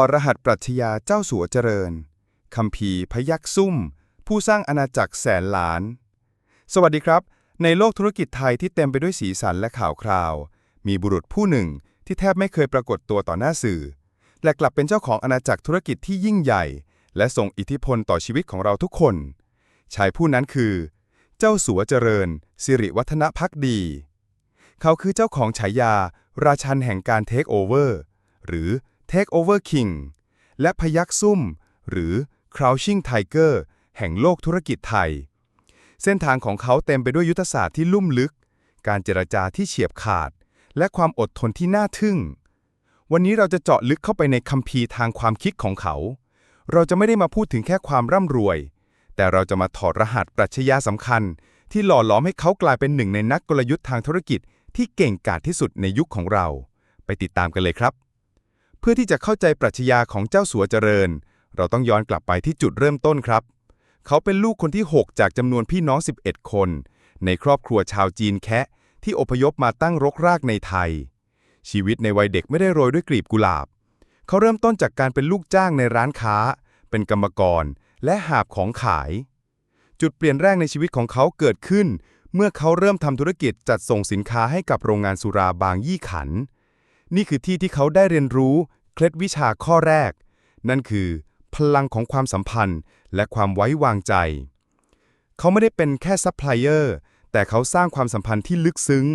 อรหัสปรัชญาเจ้าสัวเจริญคัมภีพยักซุ่ม ผู้สร้างอาณาจักรแสนล้าน สวัสดีครับ ในโลกธุรกิจไทยที่เต็มไปด้วยสีสันและข่าวคราว มีบุรุษผู้หนึ่งที่แทบไม่เคยปรากฏตัวต่อหน้าสื่อ และกลับเป็นเจ้าของอาณาจักรธุรกิจที่ยิ่งใหญ่ และส่งอิทธิพลต่อชีวิตของเราทุกคน ชายผู้นั้นคือ เจ้าสัวเจริญ สิริวัฒนพักดี เขาคือเจ้าของฉายา ราชันแห่งการเทคโอเวอร์หรือ Take Over King และพยักซุ่ม หรือ Crouching Tiger แห่งโลกธุรกิจไทย เส้นทางของเขาเต็มไปด้วยยุทธศาสตร์ที่ลุ่มลึก การเจรจาที่เฉียบขาด และความอดทนที่น่าทึ่ง วันนี้เราจะเจาะลึกเข้าไปในคัมภีร์ทางความคิดของเขา เราจะไม่ได้มาพูดถึงแค่ความร่ำรวย แต่เราจะมาถอดรหัสปรัชญาสำคัญ ที่หล่อหลอมให้เขากลายเป็นหนึ่งในนักกลยุทธ์ทางธุรกิจที่เก่งกาจที่สุดในยุคของเรา ไปติดตามกันเลยครับ พื่อที่จะเข้าใจปรัชญาของเจ้าสัวเจริญ เราต้องย้อนกลับไปที่จุดเริ่มต้นครับ เขาเป็นลูกคนที่ 6 จากจำนวนพี่น้อง 11 คน ในครอบครัวชาวจีนแคะที่อพยพมาตั้งรกรากในไทย ชีวิตในวัยเด็กไม่ได้โรยด้วยกลีบกุหลาบ เขาเริ่มต้นจากการเป็นลูกจ้างในร้านค้า เป็นกรรมกร และหาบของขาย จุดเปลี่ยนแรกในชีวิตของเขาเกิดขึ้น เมื่อเขาเริ่มทำธุรกิจจัดส่งสินค้าให้กับโรงงานสุราบางยี่ขัน นี่คือที่ที่เขาได้เรียนรู้ เคล็ดวิชาข้อแรก นั่นคือ พลังของความสัมพันธ์และความไว้วางใจ เขาไม่ได้เป็นแค่ซัพพลายเออร์แต่เขาสร้างความสัมพันธ์ที่ลึกซึ้ง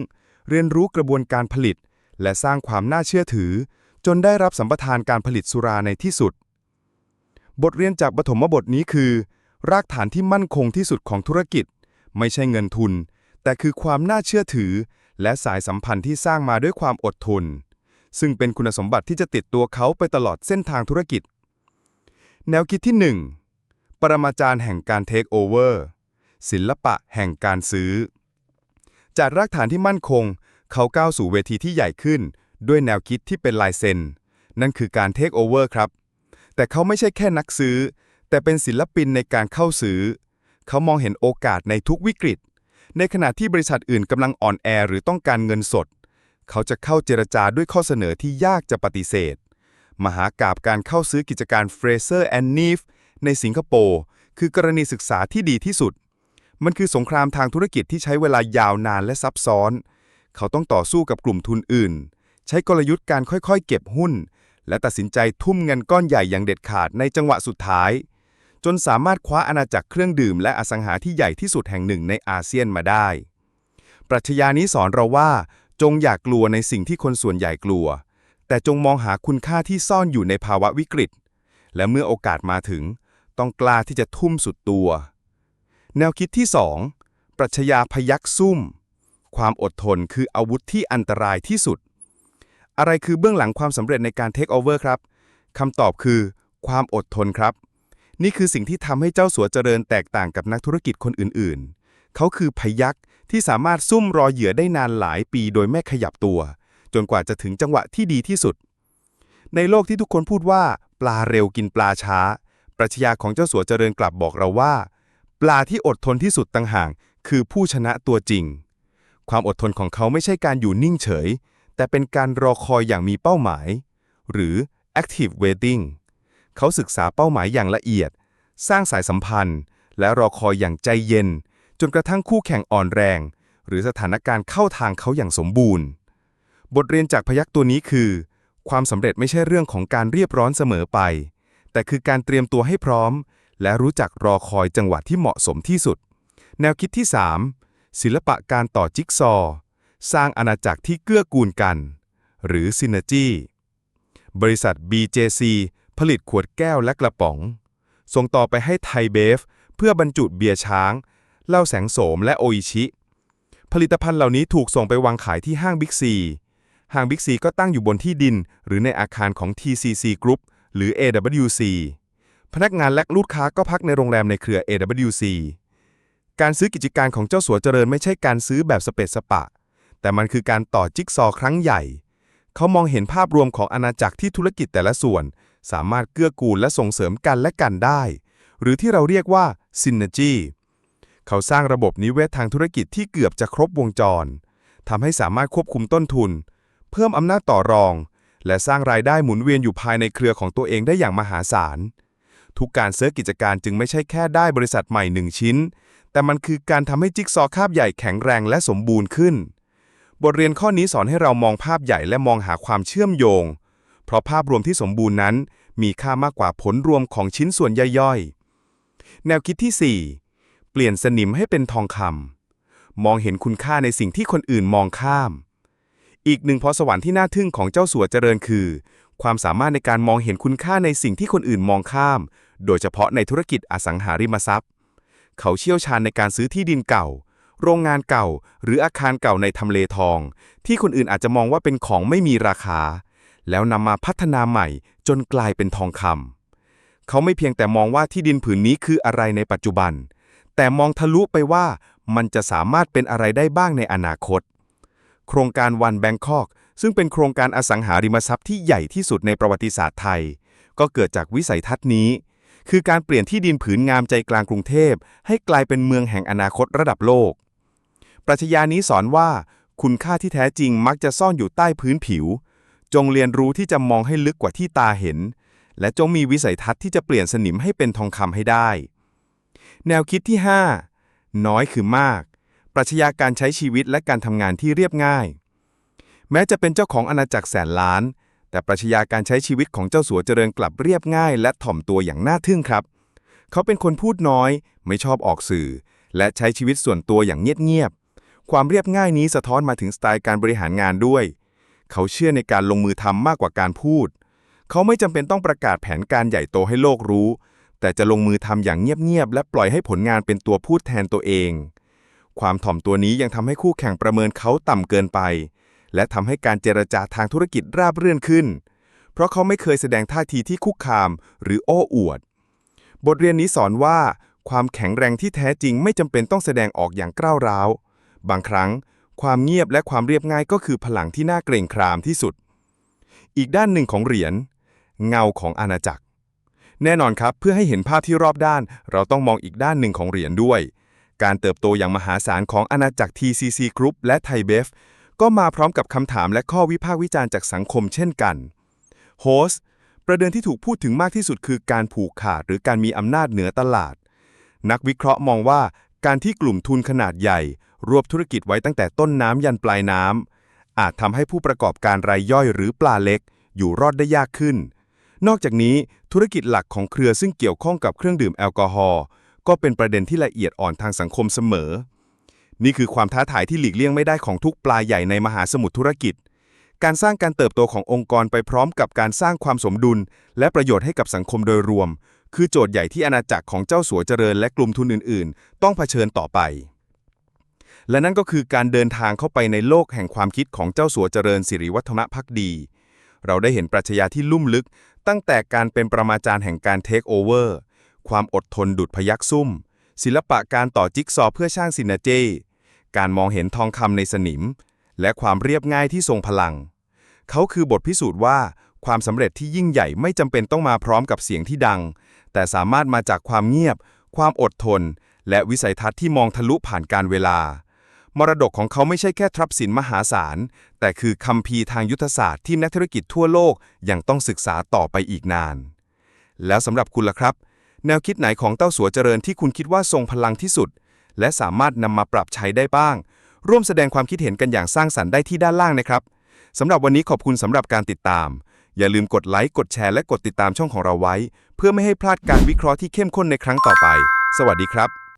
เรียนรู้กระบวนการผลิต และสร้างความน่าเชื่อถือ จนได้รับสัมปทานการผลิตสุราในที่สุด บทเรียนจากปฐมบทนี้คือ รากฐานที่มั่นคงที่สุดของธุรกิจ ไม่ใช่เงินทุน แต่คือความน่าเชื่อถือ และสายสัมพันธ์ที่สร้างมาด้วยความอดทน ซึ่งเป็นคุณสมบัติที่จะติดตัวเขาไปตลอดเส้นทางธุรกิจ แนวคิดที่ 1 ปรมาจารย์แห่งการเทคโอเวอร์ศิลปะแห่งการซื้อ จากรากฐานที่มั่นคง เขาก้าวสู่เวทีที่ใหญ่ขึ้น ด้วยแนวคิดที่เป็นลายเซ็น นั่นคือการเทคโอเวอร์ครับ แต่เขาไม่ใช่แค่นักซื้อ แต่เป็นศิลปินในการเข้าซื้อ เขามองเห็นโอกาสในทุกวิกฤต ในขณะที่บริษัทอื่นกำลังอ่อนแอหรือต้องการเงินสด เขาจะเข้าเจรจาด้วยข้อเสนอที่ยากจะปฏิเสธ มหากาบการเข้าซื้อกิจการ Fraser and Neave ในสิงคโปร์คือกรณีศึกษาที่ดีที่สุด มันคือสงครามทางธุรกิจที่ใช้เวลายาวนานและซับซ้อน เขาต้องต่อสู้กับกลุ่มทุนอื่น ใช้กลยุทธ์การค่อยๆ เก็บหุ้น และตัดสินใจทุ่มเงินก้อนใหญ่อย่างเด็ดขาดในจังหวะสุดท้าย จนสามารถคว้าอาณาจักรเครื่องดื่มและอสังหาที่ใหญ่ที่สุดแห่งหนึ่งในอาเซียนมาได้ ปรัชญานี้สอนเราว่า จงอย่ากกลัวในสิ่งที่คนส่วนใหญ่กลัว แต่จงมองหาคุณค่าที่ซ่อนอยู่ในภาวะวิกฤต และเมื่อโอกาสมาถึง ต้องกล้าที่จะทุ่มสุดตัว แนวคิดที่ 2 ปรัชญาพยักซุ่ม ความอดทนคืออาวุธที่อันตรายที่สุด อะไรคือเบื้องหลังความสำเร็จในการเทคโอเวอร์ครับคำตอบคือ ความอดทนครับ นี่คือสิ่งที่ทำให้เจ้าสัวเจริญแตกต่างกับนักธุรกิจคนอื่นๆ เขาคือพยัก ที่สามารถซุ่มรอเหยื่อได้นานหลายปีโดยไม่ขยับตัว จนกว่าจะถึงจังหวะที่ดีที่สุด ในโลกที่ทุกคนพูดว่า ปลาเร็วกินปลาช้า ปรัชญาของเจ้าสัวเจริญกลับบอกเราว่า ปลาที่อดทนที่สุดต่างหากคือผู้ชนะตัวจริง ความอดทนของเขาไม่ใช่การอยู่นิ่งเฉย แต่เป็นการรอคอยอย่างมีเป้าหมาย หรือ active waiting เขาศึกษาเป้าหมายอย่างละเอียด สร้างสายสัมพันธ์ และรอคอยอย่างใจเย็น จนกระทั่งคู่แข่งอ่อนแรง หรือสถานการณ์เข้าทางเขาอย่างสมบูรณ์ บทเรียนจากพยักตัวนี้คือ ความสำเร็จไม่ใช่เรื่องของการเรียบร้อนเสมอไป แต่คือการเตรียมตัวให้พร้อม และรู้จักรอคอยจังหวะที่เหมาะสมที่สุด แนวคิดที่ 3 ศิลปะการต่อจิ๊กซอว์สร้างอาณาจักรที่เกื้อกูลกัน หรือ Synergy บริษัท BJC ผลิตขวดแก้วและกระป๋อง ส่งต่อไปให้ไทยเบฟ เพื่อบรรจุเบียร์ช้าง เหล้าแสงโสมและโออิชิ ผลิตภัณฑ์เหล่านี้ถูกส่งไปวางขายที่ห้างบิ๊กซี ห้างบิ๊กซีก็ตั้งอยู่บนที่ดิน หรือในอาคารของ TCC Group หรือ AWC พนักงานและลูกค้าก็พักในโรงแรมในเครือ AWC การซื้อกิจการของเจ้าสัวเจริญไม่ใช่การซื้อแบบสเปซสปะ แต่มันคือการต่อจิ๊กซอครั้งใหญ่ เขามองเห็นภาพรวมของอาณาจักรที่ธุรกิจแต่ละส่วน สามารถเกื้อกูลและส่งเสริมกันและกันได้ หรือที่เราเรียกว่า Synergy ขาสร้างระบบนิเวศทางธุรกิจที่เกือบจะครบวงจรทำให้สามารถควบคุมต้นทุน เพิ่มอำนาจต่อรอง และสร้างรายได้หมุนเวียนอยู่ภายในเครือของตัวเองได้อย่างมหาศาล ทุกการเซิร์ชกิจการจึงไม่ใช่แค่ได้บริษัทใหม่หนึ่งชิ้น แต่มันคือการทำให้จิ๊กซอว์คาบใหญ่แข็งแรงและสมบูรณ์ขึ้น บทเรียนข้อนี้สอนให้เรามองภาพใหญ่และมองหาความเชื่อมโยง เพราะภาพรวมที่สมบูรณ์นั้น มีค่ามากกว่าผลรวมของชิ้นส่วนย่อยๆ แนวคิดที่ 4 เปลี่ยนสนิมให้เป็นทองคำมองเห็นคุณค่าในสิ่งที่คนอื่นมองข้าม อีกหนึ่งพรสวรรค์ที่น่าทึ่งของเจ้าสัวเจริญคือ ความสามารถในการมองเห็นคุณค่าในสิ่งที่คนอื่นมองข้าม โดยเฉพาะในธุรกิจอสังหาริมทรัพย์ เขาเชี่ยวชาญในการซื้อที่ดินเก่า โรงงานเก่า หรืออาคารเก่าในทำเลทอง ที่คนอื่นอาจจะมองว่าเป็นของไม่มีราคา แล้วนำมาพัฒนาใหม่ จนกลายเป็นทองคำเขาไม่เพียงแต่มองว่าที่ดินผืนนี้คืออะไรในปัจจุบัน แต่มองทะลุไปว่ามันจะสามารถเป็นอะไรได้บ้างในอนาคต โครงการวันแบงคอกซึ่งเป็นโครงการอสังหาริมทรัพย์ที่ใหญ่ที่สุดในประวัติศาสตร์ไทย ก็เกิดจากวิสัยทัศน์นี้ คือการเปลี่ยนที่ดินผืนงามใจกลางกรุงเทพ ให้กลายเป็นเมืองแห่งอนาคตระดับโลก ปรัชญานี้สอนว่า คุณค่าที่แท้จริงมักจะซ่อนอยู่ใต้พื้นผิว จงเรียนรู้ที่จะมองให้ลึกกว่าที่ตาเห็น และจงมีวิสัยทัศน์ที่จะเปลี่ยนสนิมให้เป็นทองคำให้ได้ แนวคิดที่ 5 น้อยคือมาก ปรัชญาการใช้ชีวิตและการทำงานที่เรียบง่าย แม้จะเป็นเจ้าของอาณาจักรแสนล้าน แต่ปรัชญาการใช้ชีวิตของเจ้าสัวเจริญกลับเรียบง่าย และถ่อมตัวอย่างน่าทึ่งครับ เขาเป็นคนพูดน้อย ไม่ชอบออกสื่อ และใช้ชีวิตส่วนตัวอย่างเงียบๆ ความเรียบง่ายนี้สะท้อนมาถึงสไตล์การบริหารงานด้วย เขาเชื่อในการลงมือทำมากกว่าการพูด เขาไม่จำเป็นต้องประกาศแผนการใหญ่โตให้โลกรู้ แต่จะลงมือทำอย่างเงียบๆ และปล่อยให้ผลงานเป็นตัวพูดแทนตัวเอง ความถ่อมตัวนี้ยังทำให้คู่แข่งประเมินเขาต่ำเกินไป และทำให้การเจรจาทางธุรกิจราบรื่นขึ้น เพราะเขาไม่เคยแสดงท่าทีที่คุกคาม หรือโอ้อวด บทเรียนนี้สอนว่า ความแข็งแรงที่แท้จริงไม่จำเป็นต้องแสดงออกอย่างกล้าวร้าว บางครั้ง ความเงียบและความเรียบง่ายก็คือพลังที่น่าเกรงครามที่สุด อีกด้านหนึ่งของเหรียญเงาของอาณาจักร แน่นอนครับ เพื่อให้เห็นภาพที่รอบด้าน เราต้องมองอีกด้านหนึ่งของเหรียญด้วย การเติบโตอย่างมหาศาลของอาณาจักร TCC Group และไทเบฟก็มาพร้อมกับคำถามและข้อวิพากษ์วิจารณ์จากสังคมเช่นกันโฮสประเด็นที่ถูกพูดถึงมากที่สุดคือการผูกขาดหรือการมีอำนาจเหนือตลาด นักวิเคราะห์มองว่าการที่กลุ่มทุนขนาดใหญ่ รวบธุรกิจไว้ตั้งแต่ต้นน้ำยันปลายน้ำอาจทำให้ผู้ประกอบการรายย่อยหรือปลาเล็ก อยู่รอดได้ยากขึ้น นอกจากนี้ ธุรกิจหลักของเครือซึ่งเกี่ยวข้องกับเครื่องดื่มแอลกอฮอล์ก็เป็นประเด็นที่ละเอียดอ่อนทางสังคมเสมอ นี่คือความท้าทายที่หลีกเลี่ยงไม่ได้ของทุกปลาใหญ่ในมหาสมุทรธุรกิจ การสร้างการเติบโตขององค์กรไปพร้อมกับการสร้างความสมดุล และประโยชน์ให้กับสังคมโดยรวม คือโจทย์ใหญ่ที่อาณาจักรของเจ้าสัวเจริญและกลุ่มทุนอื่น ๆ ต้องเผชิญต่อไป และนั่นก็คือการเดินทางเข้าไปในโลกแห่งความคิดของเจ้าสัวเจริญสิริวัฒนพักดี เราได้เห็นปรัชญาที่ลุ่มลึก ตั้งแต่การเป็นประมาจารย์แห่งการเทคโอเวอร์ความอดทนดุดพยักซุ่ม ศิลปะการต่อจิ๊กซอเพื่อสร้างซินเนเจ การมองเห็นทองคำในสนิม และความเรียบง่ายที่ทรงพลัง เขาคือบทพิสูจน์ว่า ความสำเร็จที่ยิ่งใหญ่ไม่จำเป็นต้องมาพร้อมกับเสียงที่ดัง แต่สามารถมาจากความเงียบ ความอดทน และวิสัยทัศน์ที่มองทะลุผ่านการเวลา มรดกของเขาไม่ใช่แค่ทรัพย์สินมหาศาล แต่คือคัมภีร์ทางยุทธศาสตร์ที่นักธุรกิจทั่วโลกยังต้องศึกษาต่อไปอีกนาน แล้วสำหรับคุณล่ะครับ แนวคิดไหนของเต้าสัวเจริญที่คุณคิดว่าทรงพลังที่สุด และสามารถนำมาปรับใช้ได้บ้าง ร่วมแสดงความคิดเห็นกันอย่างสร้างสรรค์ได้ที่ด้านล่างนะครับสำหรับวันนี้ขอบคุณสำหรับการติดตาม อย่าลืมกดไลค์กดแชร์และกดติดตามช่องของเราไว้ เพื่อไม่ให้พลาดการวิเคราะห์ที่เข้มข้นในครั้งต่อไป สวัสดีครับ